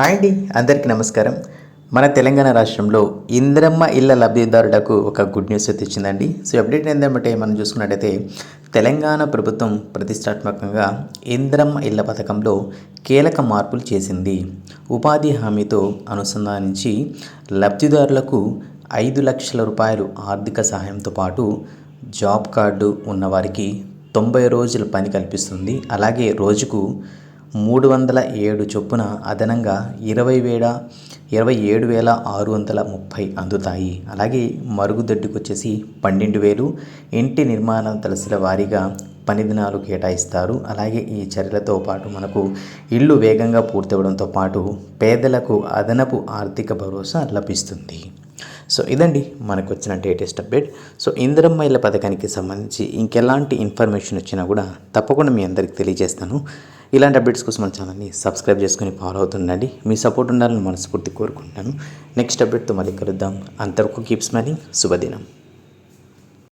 Hi అండి అందరికీ నమస్కారం. మన తెలంగాణ రాష్ట్రంలో ఇంద్రమ్మ ఇళ్ళ లబ్ధిదారులకు ఒక గుడ్ న్యూస్ తెచ్చిందండి సో అప్డేట్ ఏంటంటే మనం చూసుకున్నట్టయితే తెలంగాణ ప్రభుత్వం ప్రతిష్టాత్మకంగా ఇంద్రమ్మ ఇళ్ళ పథకంలో కీలక మార్పులు చేసింది. ఉపాధి హామీతో అనుసంధానించి లబ్ధిదారులకు ఐదు లక్షల రూపాయలు ఆర్థిక సహాయంతో పాటు జాబ్ కార్డు ఉన్నవారికి తొంభై రోజుల పని కల్పిస్తుంది. అలాగే రోజుకు మూడు వందల ఏడు చొప్పున అదనంగా ఇరవై వేల ఇరవై ఏడు వేల ఆరు వందల ముప్పై అందుతాయి. అలాగే మరుగుదొడ్డికి వచ్చేసి పన్నెండు వేలు ఇంటి నిర్మాణ దశల వారీగా పని దినాలు కేటాయిస్తారు. అలాగే ఈ చర్యలతో పాటు మనకు ఇల్లు వేగంగా పూర్తవడంతో పాటు పేదలకు అదనపు ఆర్థిక భరోసా లభిస్తుంది. సో ఇదండి మనకు వచ్చిన లేటెస్ట్ అప్డేట్. సో ఇందిరమ్మ ఇళ్ళ పథకానికి సంబంధించి ఇంకెలాంటి ఇన్ఫర్మేషన్ వచ్చినా కూడా తప్పకుండా మీ అందరికి తెలియజేస్తాను. ఇలాంటి అప్డేట్స్ కోసం మన ఛానల్ని సబ్స్క్రైబ్ చేసుకుని ఫాలో అవుతుండండి. మీ సపోర్ట్ ఉండాలని మనస్ఫూర్తి కోరుకుంటున్నాను. నెక్స్ట్ అప్డేట్తో మళ్ళీ కలుద్దాం. అంతవరకు కీప్ స్మైలింగ్ శుభదినం.